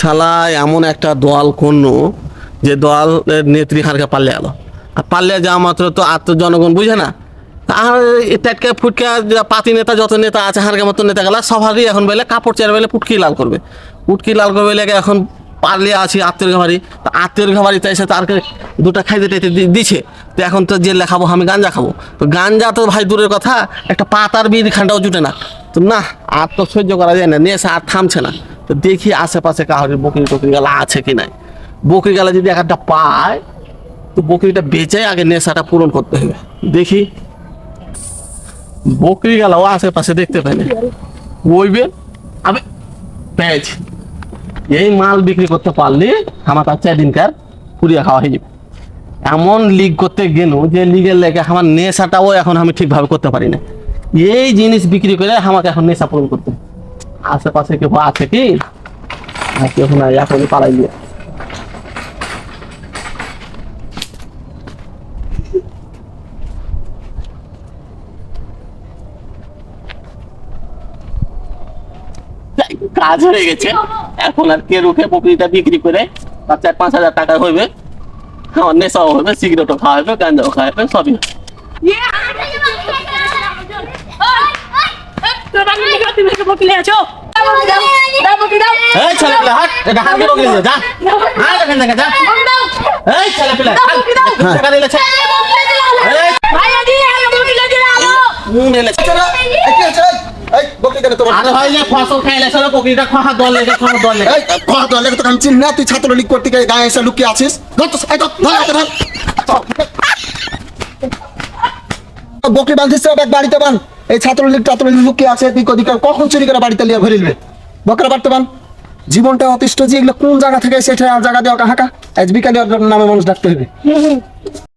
শালা এমন একটা দল করল যে দল নেত্রী হারকে পাল্লে গেল আর পাল্লে যাওয়া মাত্র তো আর জনগণ বুঝে না। আর টাটকা ফুটকা পাতি নেতা, যত নেতা আছে হারকে মতো নেতা গেলা, সবারই এখন বলে কাপড় চেয়ার বেলে পুটকি লাল করবে। পুটকি লাল করবে লেগে এখন পারলে আছি আত্মীয় ঘাবারি তা আত্মীয় ঘাবারিতে এসে তারকে দুটা খাইতে টাইতে দিছে। তো এখন তো জেলে খাব, আমি গাঞ্জা খাব। তো গাঞ্জা তো ভাই দূরের কথা, একটা পাতার বিড়ি খানটাও জুটে না। তো না, আর তো সহ্য করা যায় না এসে আর থামছে না। তো দেখি আশেপাশে কাহরি বকরি টকরি গেলা আছে কি নাই। বকরি গেলা যদি এক একটা পায়, তো বকরিটা বেচে আগে নেশাটা পূরণ করতে হবে। দেখি। বকরি গেলাও আশেপাশে দেখতে পাই না। আমি পেয়েছি এই মাল বিক্রি করতে পারলে আমার তার চার দিনকার পুড়িয়া খাওয়া হয়ে যাবে। এমন লিগ করতে গেল যে লিগের লেগে আমার নেশাটাও এখন আমি ঠিকভাবে করতে পারি না। এই জিনিস বিক্রি করে আমাকে এখন নেশা পূরণ করতে। আশেপাশে কেউ আছে কি? না কেউ নাই এখনই পালাই দিয়ে কাজ হয়ে গেছে। এখন আর কে রুখে বকরিটা বিক্রি করে তার চার পাঁচ হাজার টাকা হইবে। আমার নেশাও হবে, সিগারেটও খাওয়া হবে গাঞ্জাও খাওয়া হবে। সবই হবে। এই ছেলে পিলা হাট এটা হাট বকরি দিয়ে যা। হাট এখান থেকে যা। এই ছেলে পিলা টাকা দিলে ছে এই মুখ নিলে ছে। আরে ভাই যে ফসল খাইলে সব বকরিটা খাওয়া দল লেগে খাওয়া দল লেগে। তুই ছাত্রলীগ করতে গিয়ে গায়ে এসে লুকিয়ে আছিস। ধর এই ধর, ধর, ধর, ধর। বকরি বাঁধিস এক বাড়িতে বান এই ছাত্রলীগ ছাত্রলীগ লুকিয়ে আছে দিক অধিকার কখন চুরি করে বাড়িতে লিয়া ঘুরিলবে বকরা বর্তমান বান জীবনটা অতিষ্ঠ যে এগুলো কোন জায়গা থেকে সেটা জায়গা দেওয়া কাহাকা? আজ বিকালে নামে মানুষ ডাকতে হবে